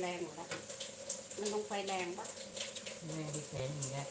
แรงหมดแล้วมันต้องไฟแรงปะแม่ที่แขนอย่างเงี้ย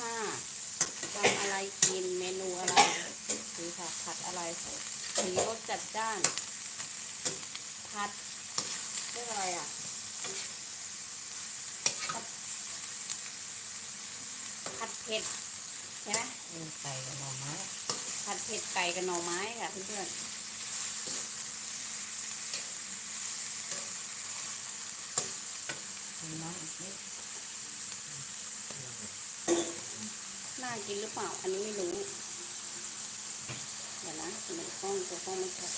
ค่ะทำอะไรกินเมนูอะไรคือค่ะผัดอะไรสีรสจัดจ้าน ผัดเรียกอะไรอะผัดผัดเผ็ดใช่ไหมเอ็นไก่กับหน่อไม้ผัดเผ็ดไก่กับหน่อไม้ค่ะเพื่อนมีน้ำอีกนิด ๆ น่ากินหรือเปล่า อันนี้ไม่รู้ เดี๋ยวนะหนึ่งกล้องตัวกล้องไม่ชัด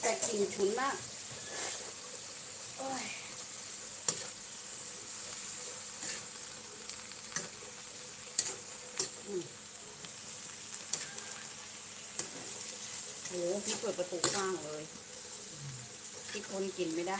แต่กลิ่นฉุนมากโอ้ยอืมโหพี่เปิดประตูกว้างเลยที่คนกินไม่ได้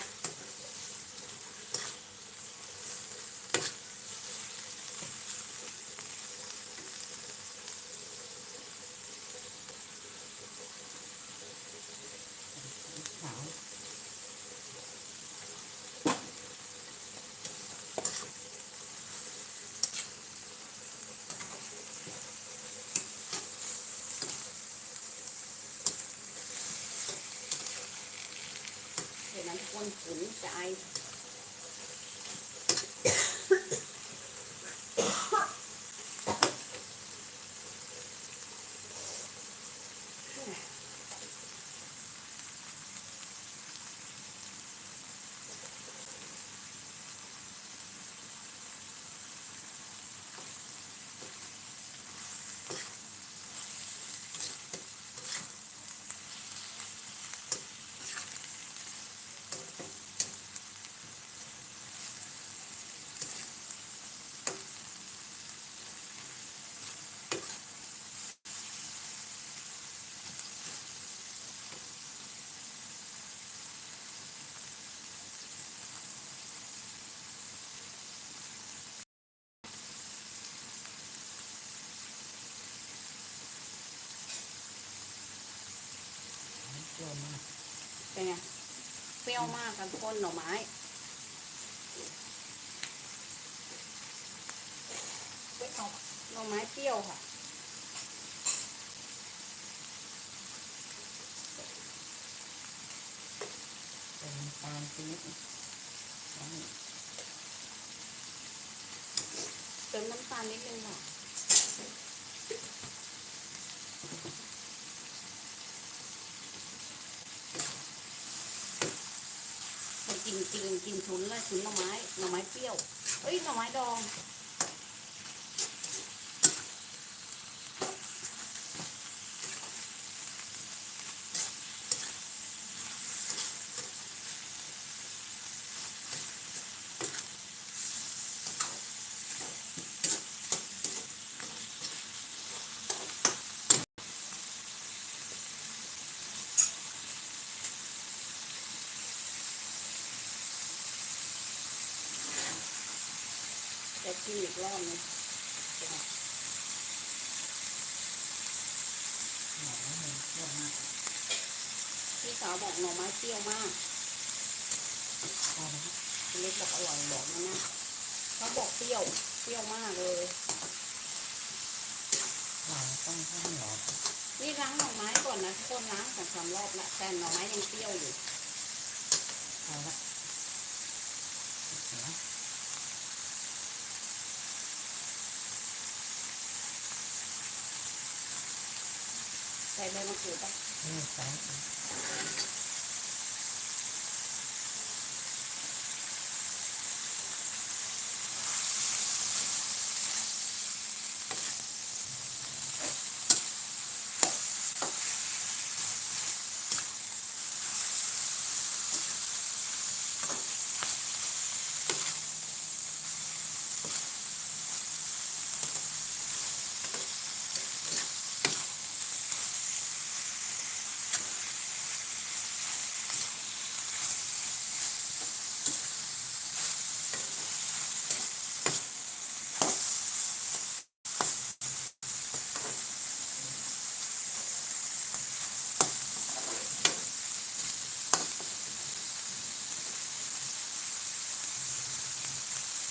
เดี๋ยว เปรี้ยวมากเป็นไงเปรี้ยวมากกันพ่นหน่อไม้หน่อไม้เปรี้ยวค่ะเติมน้ำตาลชนิดนึงแล้วนี่เติมน้ำตาลนิดนึงค่ะ นจริงกินฉุนเลยฉุนหน่อไม้หน่อไม้เปรี้ยวเอ้ยหน่อไม้ดอง จะกินอีกรอบนึงหอมเลยเยอะมากพี่สาวบอกหน่อไม้เปรี้ยวมากเล็กบอกอร่อยบอกนะนะเขาบอกเปรี้ยว เปรี้ยวมากเลยเราต้องข้าวหนียวนี่ล้างหน่อไม้ก่อนนะทุกคนล้างสองสามรอบละแต่หน่อไม้ยังเปรี้ยวอยู่พอละเสีย ใส่ใบมะกรูดปะนี่ใส่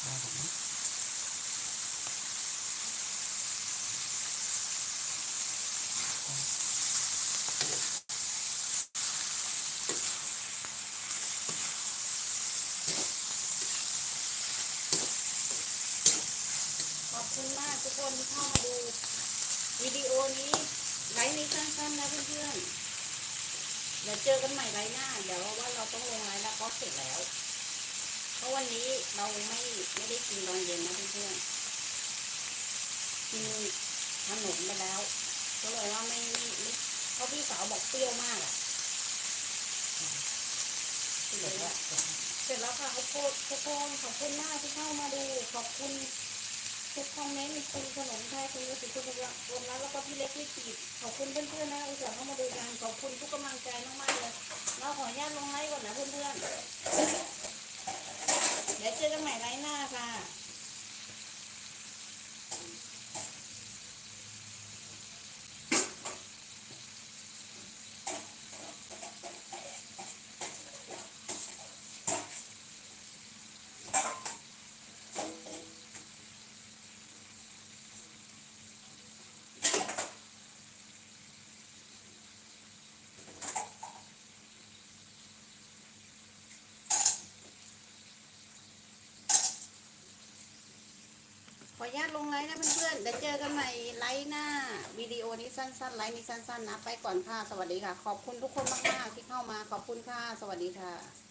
ขอบคุณมากทุกคนที่เข้ามาดูวิดีโอนี้ไลฟ์นี้สั้นๆนะเพื่อนๆเดี๋ยวเจอกันใหม่ไลฟ์หน้า เดี๋ยวว่าเราต้องลงไลฟ์แล้วก็เสร็จแล้ว ราะวันนี้เราไม่ไม่ได้กินตอนเย็นนะเพื่อนๆกินขนมไปแล้ว ก็เลยว่าไม่ไม่เพราะพี่สาวบอกเปรี้ยวมากอะเสร็จแล้วเสร็จแล้วค่ะขอบคุณทุกคนขอบคุณมากที่เข้ามาดู ขอบคุณทุกคอมเมนต์คุณขนมไทยคุณรู้สึกคุณรวมแล้วแล้วก็พี่เล็กพี่ปีดขอบคุณเพื่อนๆนะอุตส่าห์เข้ามาดูกันขอบคุณทุกกำลังใจมากๆเลยเราขออนุญาตลงไลฟ์ก่อนนะเพื่อนๆเดี๋ยวเจอกันใหม่ไลฟ์หน้าค่ะ ข ออนุญาตลงไลน์นะเพื่อนๆเดี๋ยวเจอกันใหม่ไลน์หน้าวิดีโอนี้สั้นๆไลน์นี้สั้นๆนะไปก่อนค่ะ สวัสดีค่ะ ขอบคุณทุกคนมากๆที่เข้ามาขอบคุณค่ะ สวัสดีค่ะ